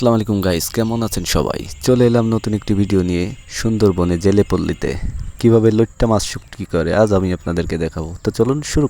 আসসালামু আলাইকুম গাইস কেমন আছেন সবাই? চলে এলাম নতুন একটি ভিডিও নিয়ে সুন্দরবনে জেলে পল্লীতে কীভাবে লোট্টা মাছ শুক্তি করে, আজ আমি আপনাদেরকে দেখাবো। তো চলুন শুরু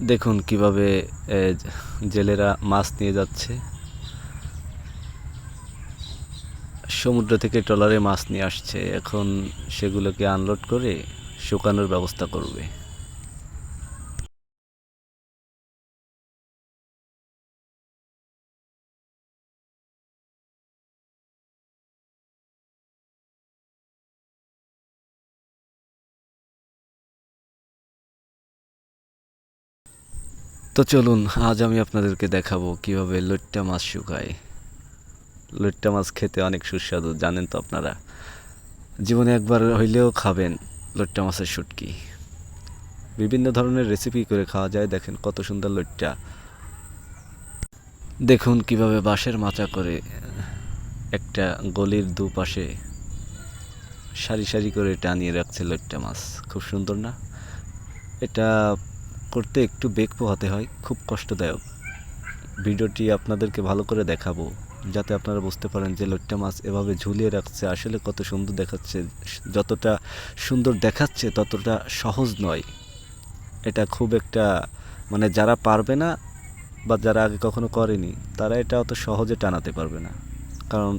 দেখুন কীভাবে জেলেরা মাছ নিয়ে যাচ্ছে। সমুদ্র থেকে ট্রলারে মাছ নিয়ে আসছে। এখন সেগুলোকে আনলোড করে শুকানোর ব্যবস্থা করবে। তো চলুন, আজ আমি আপনাদেরকে দেখাবো কীভাবে লইট্টা মাছ শুকায়। লইট্টা মাছ খেতে অনেক সুস্বাদু, জানেন তো আপনারা। জীবনে একবার হইলেও খাবেন লইট্টা মাছের শুটকি। বিভিন্ন ধরনের রেসিপি করে খাওয়া যায়, দেখেন কত সুন্দর লইট্টা দেখুন কীভাবে বাঁশের মাচা করে একটা গলির দুপাশে সারি সারি করে টানিয়ে রাখছে লইট্টা মাছ। খুব সুন্দর না? এটা করতে একটু বেগ পোহাতে হয়, খুব কষ্টদায়ক। ভিডিওটি আপনাদেরকে ভালো করে দেখাবো, যাতে আপনারা বুঝতে পারেন যে লইট্টা মাছ এভাবে ঝুলিয়ে রাখছে, আসলে কত সুন্দর দেখাচ্ছে, যতটা সুন্দর দেখাচ্ছে ততটা সহজ নয়। এটা খুব একটা মানে যারা পারবে না, বা যারা আগে কখনো করেনি, তারা এটা অত সহজে টানাতে পারবে না। কারণ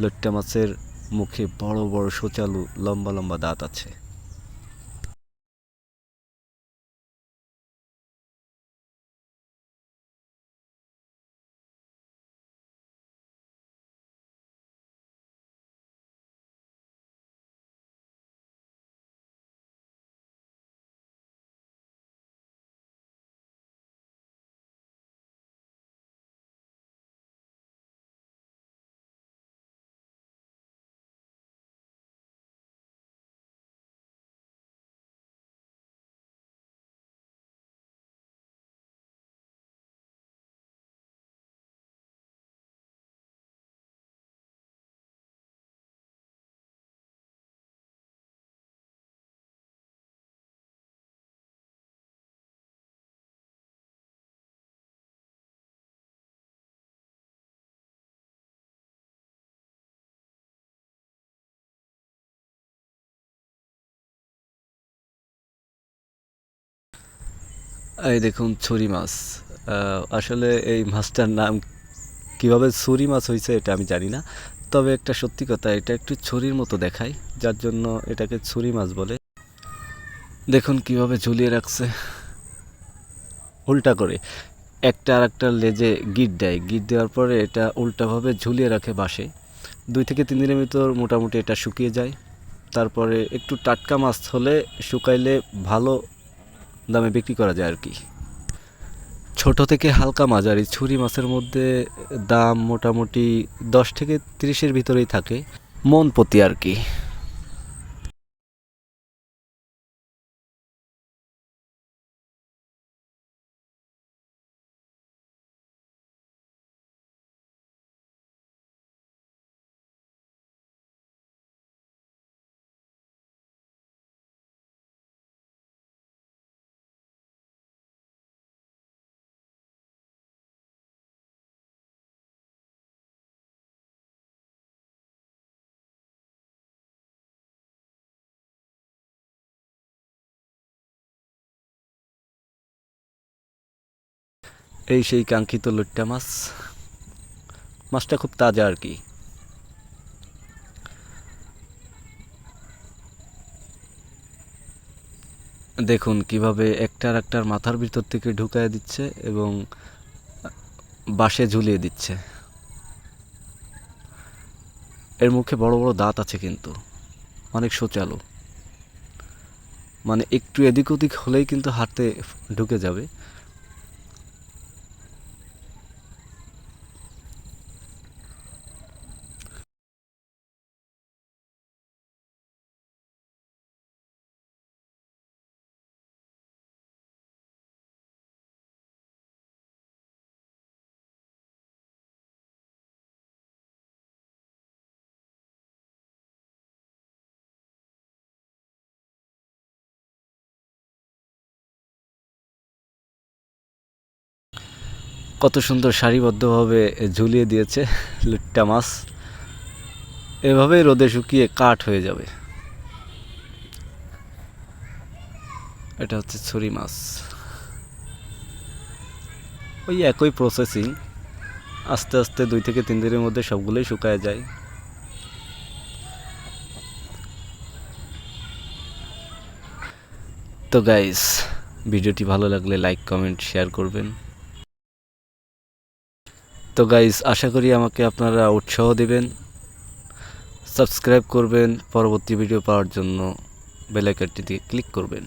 লইট্টা মাছের মুখে বড় বড় সোচালু লম্বা লম্বা দাঁত আছে। এই দেখুন, ছুরি মাছ। আসলে এই মাছটার নাম কীভাবে ছুরি মাছ হয়েছে এটা আমি জানি না। তবে একটা সত্যি কথা, এটা একটু ছুরির মতো দেখায়, যার জন্য এটাকে ছুরি মাছ বলে। দেখুন কীভাবে ঝুলিয়ে রাখছে। উল্টা করে, একটা আর একটা লেজে গিট দেয়। গিট দেওয়ার পরে এটা উল্টাভাবে ঝুলিয়ে রাখে বাসে দুই থেকে তিন দিনের ভিতর মোটামুটি এটা শুকিয়ে যায়। তারপরে একটু টাটকা মাছ হলে শুকাইলে ভালো দামে বিক্রি করা যায় আর কি। ছোট থেকে হালকা মাঝারি ছুরি মাছের মধ্যে দাম মোটামুটি দশ থেকে তিরিশের ভিতরেই থাকে। মন প্রতি আর কি। এই সেই কাঙ্ক্ষিত লইট্টা মাছ। মাছটা খুব তাজা আর কি। দেখুন কীভাবে একটার একটার মাথার ভিতর থেকে ঢুকায় দিচ্ছে এবং বাঁশে ঝুলিয়ে দিচ্ছে। এর মুখে বড় বড় দাঁত আছে কিন্তু, অনেক সোচালো। মানে একটু এদিক ওদিক হলেই কিন্তু হাতে ঢুকে যাবে। কত সুন্দর সারিবদ্ধভাবে ঝুলিয়ে দিয়েছে লুট্টা মাছ। এভাবেই রোদে শুকিয়ে কাঠ হয়ে যাবে। এটা হচ্ছে ছুরি মাছ। ওই একই প্রসেসিং আস্তে আস্তে দুই থেকে তিন দিনের মধ্যে সবগুলোই শুকায় যায়। তো গাইস ভিডিওটি ভালো লাগলে লাইক কমেন্ট শেয়ার করবেন। তো গাইজ আশা করি আমাকে আপনারা উৎসাহ দেবেন সাবস্ক্রাইব করবেন, পরবর্তী ভিডিও পাওয়ার জন্য বেলাইকারটিতে ক্লিক করবেন।